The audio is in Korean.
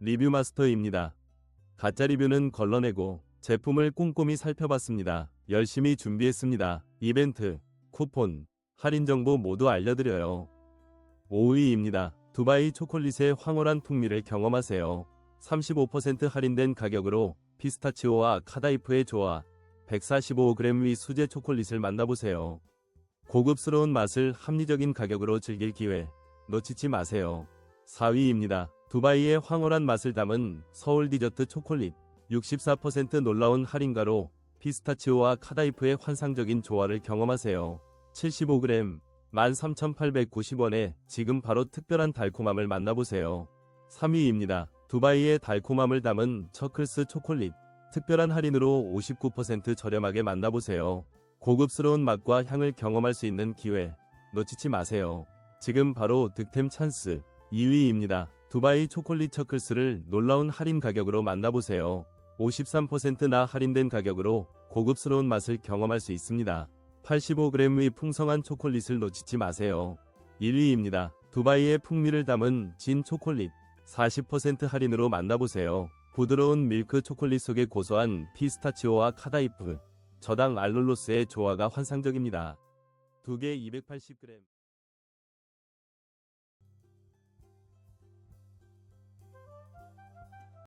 리뷰 마스터입니다. 가짜 리뷰는 걸러내고 제품을 꼼꼼히 살펴봤습니다. 열심히 준비했습니다. 이벤트, 쿠폰, 할인 정보 모두 알려드려요. 5위입니다. 두바이 초콜릿의 황홀한 풍미를 경험하세요. 35% 할인된 가격으로 피스타치오와 카다이프의 조화 145g 위 수제 초콜릿을 만나보세요. 고급스러운 맛을 합리적인 가격으로 즐길 기회 놓치지 마세요. 4위입니다. 두바이의 황홀한 맛을 담은 서울 디저트 초콜릿 64% 놀라운 할인가로 피스타치오와 카다이프의 환상적인 조화를 경험하세요. 75g 13,890원에 지금 바로 특별한 달콤함을 만나보세요. 3위입니다. 두바이의 달콤함을 담은 처클스 초콜릿 특별한 할인으로 59% 저렴하게 만나보세요. 고급스러운 맛과 향을 경험할 수 있는 기회 놓치지 마세요. 지금 바로 득템 찬스 2위입니다. 두바이 초콜릿 처클스를 놀라운 할인 가격으로 만나보세요. 53%나 할인된 가격으로 고급스러운 맛을 경험할 수 있습니다. 85g 의 풍성한 초콜릿을 놓치지 마세요. 1위입니다. 두바이의 풍미를 담은 진 초콜릿 40% 할인으로 만나보세요. 부드러운 밀크 초콜릿 속에 고소한 피스타치오와 카다이프, 저당 알룰로스의 조화가 환상적입니다. 두개 280g